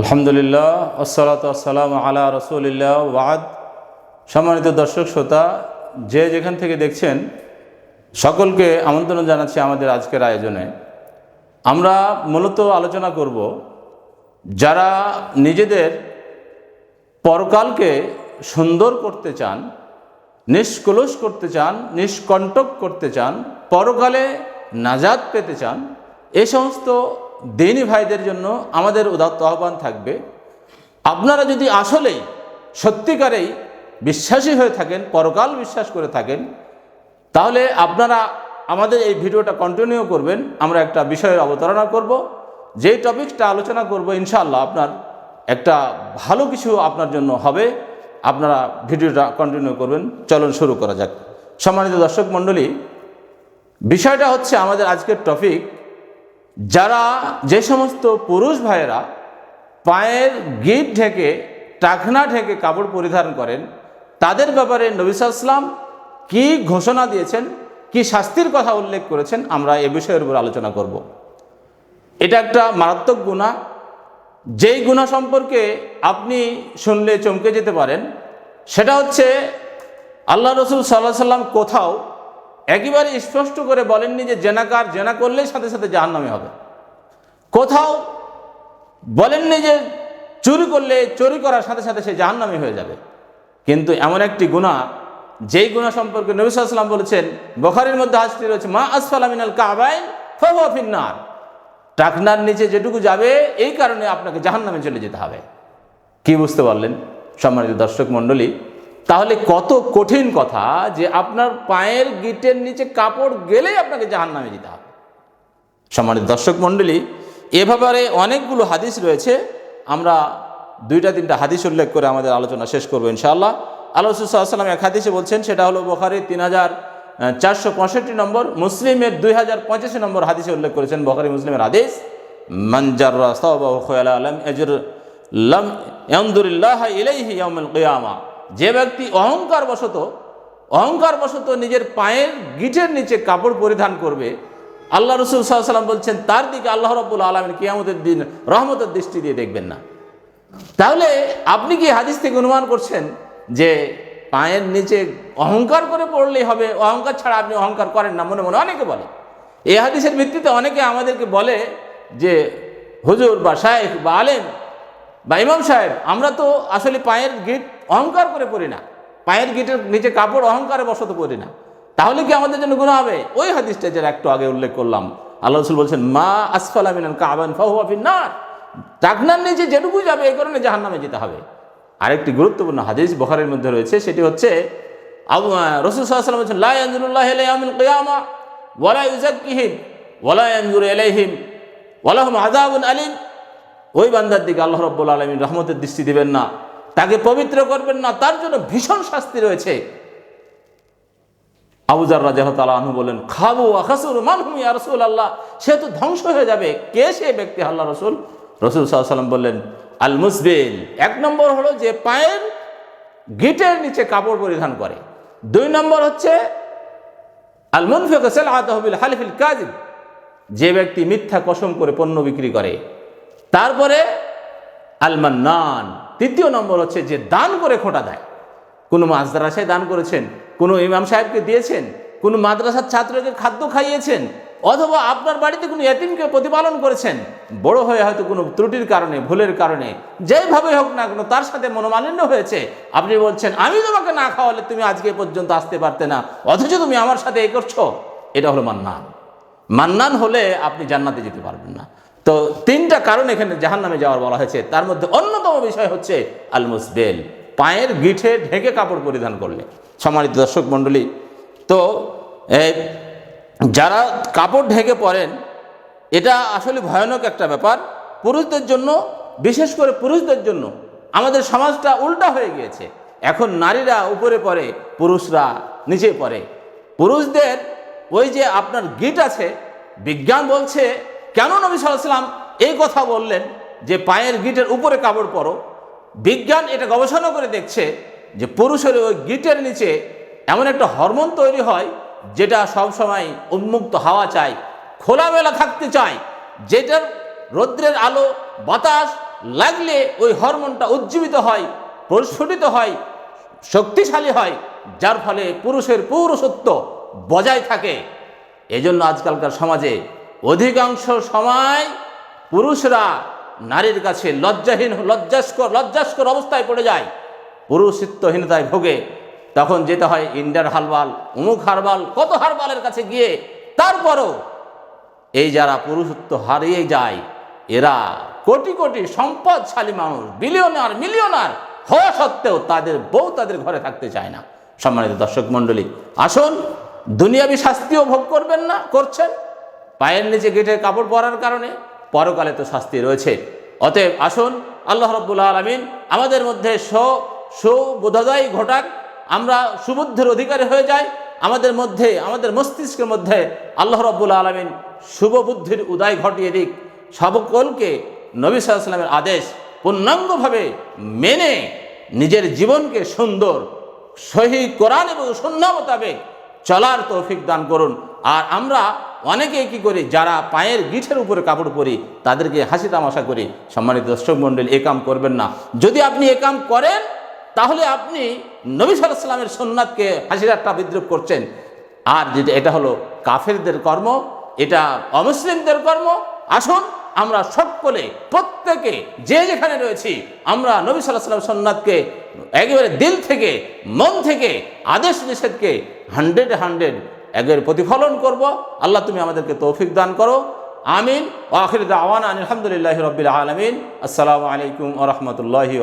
আলহামদুলিল্লাহ, আসসালাত আসসালাম আলা রসুলিল্লাহ ওয়াদ সম্মানিত দর্শক, শ্রোতা, যে যেখান থেকে দেখছেন, সকলকে আমন্ত্রণ জানাচ্ছি আমাদের আজকের আয়োজনে। আমরা মূলত আলোচনা করব যারা নিজেদের পরকালকে সুন্দর করতে চান, নিষ্কলুষ করতে চান, নিষ্কণ্টক করতে চান, পরকালে নাজাদ পেতে চান, এ সমস্ত দিনী ভাইদের জন্য আমাদের উদাত্ত আহ্বান থাকবে। আপনারা যদি আসলেই সত্যিকারেই বিশ্বাসী হয়ে থাকেন, পরকাল বিশ্বাস করে থাকেন, তাহলে আপনারা আমাদের এই ভিডিওটা কন্টিনিউ করবেন। আমরা একটা বিষয়ের অবতারণা করব। যেই টপিকটা আলোচনা করব, ইনশাআল্লাহ আপনার একটা ভালো কিছু আপনার জন্য হবে। আপনারা ভিডিওটা কন্টিনিউ করবেন। চলুন শুরু করা যাক। সম্মানিত দর্শক মণ্ডলী, বিষয়টা হচ্ছে আমাদের আজকের টপিক যারা যে সমস্ত পুরুষ ভাইয়েরা পায়ের গিট ঢেকে, টাকনা ঢেকে কাপড় পরিধান করেন, তাদের ব্যাপারে নবিসাল্লাম কি ঘোষণা দিয়েছেন, কি শাস্তির কথা উল্লেখ করেছেন, আমরা এ বিষয়ের উপর আলোচনা করব। এটা একটা মারাত্মক গুণা যেই গুণা সম্পর্কে আপনি শুনলে চমকে যেতে পারেন, সেটা হচ্ছে আল্লাহ রসুল সাল্লাহ সাল্লাম কোথাও একেবারে স্পষ্ট করে বলেননি যে জেনাকার জেনা করলেই সাথে সাথে জাহান্নামে হবে। কোথাও বলেননি যে চুরি করলে চুরি করার সাথে সাথে সে জাহান্নামে হয়ে যাবে। কিন্তু এমন একটি গুণা, যেই গুণা সম্পর্কে নবী সাল্লাম বলেছেন, বখারির মধ্যে হাসটি রয়েছে, মা আসফালামিনাল কাবাইন ফিন্নার। টাকনার নিচে যেটুকু যাবে, এই কারণে আপনাকে জাহান্নামে চলে যেতে হবে। কি বুঝতে পারলেন সম্মানিত দর্শক মণ্ডলী? তাহলে কত কঠিন কথা যে আপনার পায়ের গিটের নিচে কাপড় গেলেই আপনাকে জাহান নামে যেতে হবে। সম্মানিত দর্শক মণ্ডলী এ ব্যাপারে অনেকগুলো হাদিস রয়েছে। আমরা দুইটা তিনটা হাদিস উল্লেখ করে আমাদের আলোচনা শেষ করব ইনশাআল্লাহ। আল্লাহ এক হাদিসে বলছেন, সেটা হলো বোখারি তিন হাজার চারশো পঁয়ষট্টি নম্বর, মুসলিমের দুই হাজার পঁচাশি নম্বর হাদিসে উল্লেখ করেছেন বখারি মুসলিমের হাদিস মঞ্জার আলম এজর লম এমদুল্লাহ ইলাইহি যে ব্যক্তি অহংকার বশত অহংকার বশত নিজের পায়ের গিটের নিচে কাপড় পরিধান করবে, আল্লাহ রসুল সাল্লাম বলছেন, তার দিকে আল্লাহ রব্বুল আলমের কিয়ামতের দিন রহমতের দৃষ্টি দিয়ে দেখবেন না। তাহলে আপনি কি হাদিস থেকে অনুমান করছেন যে পায়ের নিচে অহংকার করে পড়লেই হবে? অহংকার ছাড়া আপনি অহংকার করেন না মনে মনে অনেকে বলে। এই হাদিসের ভিত্তিতে অনেকে আমাদেরকে বলে যে হুজুর বা শায়েখ বা আলেম বা ইমাম সাহেব, আমরা তো আসলে পায়ের গিট অহংকার করে পড়ি না। পায়ের গিটের নিচে কাপড় অহংকারে বসত পড়ি না। তাহলে কি আমাদের জন্য গুণা হবে? ওই হাদিসটা যেটা একটু আগে উল্লেখ করলাম। আল্লাহ রসুল বলছেন, মা আসফাল আমিনান কাবান ফাহুয়াফিন না টাকনার নিচে যেটুকু যাবে, এই কারণে জাহান নামে যেতে হবে। আরেকটি গুরুত্বপূর্ণ হাদিস বখারের মধ্যে রয়েছে, সেটি হচ্ছে, আবু রসুল সাল্লাম বলছেন, লা ইয়ানজুরুল্লাহ ইলাইহিল কিয়ামা ওয়ালা ইউজাক্কিহিম ওয়ালা ইয়ানজুরু ইলাইহিম ওয়ালাহুম আযাবুন আলিম। ওই বান্দার দিকে আল্লাহ রব্বুল আলমী রহমতের দৃষ্টি দিবেন না। তাকে পবিত্র করবেন না, তার জন্য ভীষণ শাস্তি রয়েছে। আবুজার রাজা আনহু বলেন, খাবু আখাসুর মানহুম ইয়া রসুল আল্লাহ সে তো ধ্বংস হয়ে যাবে। কে সে ব্যক্তি? আল্লাহ রসুল? রসুল সাল্লাম বললেন, আল মুসবিল। এক নম্বর হলো যে পায়ের গিটের নিচে কাপড় পরিধান করে। দুই নম্বর হচ্ছে, আল মুনফিক হালিফিল কাজিব যে ব্যক্তি মিথ্যা কসম করে পণ্য বিক্রি করে। তারপরে আলমান্নান, তৃতীয় নম্বর হচ্ছে যে দান করে খোঁটা দেয়। কোনো মাদ্রাসায় দান করেছেন, কোনো ইমাম সাহেবকে দিয়েছেন, কোনো মাদ্রাসার ছাত্রকে খাদ্য খাইয়েছেন, অথবা আপনার বাড়িতে কোনো এতিমকে প্রতিপালন করেছেন, বড় হয়ে হয়তো কোনো ত্রুটির কারণে, ভুলের কারণে যেভাবে হোক না কোনো তার সাথে মনোমালিন্য হয়েছে। আপনি বলছেন, আমি তোমাকে না খাওয়ালে তুমি আজকে পর্যন্ত আসতে পারতে না, অথচ তুমি আমার সাথে এ করছ। এটা হলো মান্নান। মান্নান হলে আপনি জান্নাতে যেতে পারবেন না। তো তিনটা কারণ এখানে জাহান নামে যাওয়ার বলা হয়েছে। তার মধ্যে অন্যতম বিষয় হচ্ছে আলমুসবেল পায়ের গিঠে ঢেকে কাপড় পরিধান করলে। সম্মানিত দর্শক মণ্ডলী, তো যারা কাপড় ঢেকে পরেন, এটা আসলে ভয়ানক একটা ব্যাপার। পুরুষদের জন্য, বিশেষ করে পুরুষদের জন্য, আমাদের সমাজটা উল্টা হয়ে গিয়েছে। এখন নারীরা উপরে পড়ে, পুরুষরা নিচে পড়ে। পুরুষদের ওই যে আপনার গিট আছে, বিজ্ঞান বলছে কেন নবী সাল্লাম এই কথা বললেন যে পায়ের গিটের উপরে কাপড় পরো? বিজ্ঞান এটা গবেষণা করে দেখছে যে পুরুষের ওই গিটের নিচে এমন একটা হরমোন তৈরি হয় যেটা সবসময় উন্মুক্ত হাওয়া চায়, খোলামেলা থাকতে চায়, যেটার রৌদ্রের আলো, বাতাস লাগলে ওই হরমোনটা উজ্জীবিত হয়, প্রস্ফুটিত হয়, শক্তিশালী হয়, যার ফলে পুরুষের পৌরসত্ব বজায় থাকে। এজন্য আজকালকার সমাজে অধিকাংশ সময় পুরুষরা নারীর কাছে লজ্জাহীন, লজ্জাস্কর লজ্জাস্কর অবস্থায় পড়ে যায়। পুরুষিত্বহীনতায় ভোগে। তখন যেতে হয় ইন্ডিয়ার হারবাল, উমুক হারবাল, কত হারবালের কাছে গিয়ে তারপরও এই যারা পুরুষত্ব হারিয়ে যায়, এরা কোটি কোটি সম্পদশালী মানুষ বিলিয়নার মিলিয়নার হওয়া সত্ত্বেও তাদের বউ তাদের ঘরে থাকতে চায় না। সম্মানিত দর্শক মণ্ডলী, আসুন, দুনিয়াবি শাস্তিও ভোগ করবেন না, করছেন। পায়ের নিচে গেটের কাপড় পরার কারণে পরকালে তো শাস্তি রয়েছে। অতএব আসুন, আল্লাহ রব্বুল আলমিন আমাদের মধ্যে স সুবোধোদয় ঘটাক, আমরা সুবুদ্ধির অধিকারী হয়ে যাই, আমাদের মধ্যে, আমাদের মস্তিষ্কের মধ্যে আল্লাহ রব্বুল আলমিন শুভ বুদ্ধির উদয় ঘটিয়ে দিক। সকলকে নবী সাল্লামের আদেশ পূর্ণাঙ্গভাবে মেনে নিজের জীবনকে সুন্দর, সহি কোরআন এবং সন্ধ্যা মোতাবেক চলার তৌফিক দান করুন। আর আমরা অনেকে কি করি, যারা পায়ের গিঠের উপরে কাপড় পরি, তাদেরকে হাসি তামাশা করি। সম্মানিত দর্শক মণ্ডলী, এ কাম করবেন না। যদি আপনি এ কাম করেন, তাহলে আপনি নবী সাল্লামের সোননাথকে হাসি ঠাট্টা বিদ্রুপ করছেন। আর যেটা, এটা হলো কাফেরদের কর্ম, এটা অমুসলিমদের কর্ম। আসুন, আমরা সকলে, প্রত্যেকে, যে যেখানে রয়েছি, আমরা নবী সাল্লাহ সাল্লাম সোননাথকে একেবারে দিল থেকে, মন থেকে, আদেশ নিষেধকে হান্ড্রেড হান্ড্রেড একের প্রতিফলন করব। আল্লাহ তুমি আমাদেরকে তৌফিক দান করো। আমিন। ও আখির দাওয়ান আলহামদুলিল্লাহ রবিল আলমিন। আসসালামু আলাইকুম ও রহমতুল্লাহি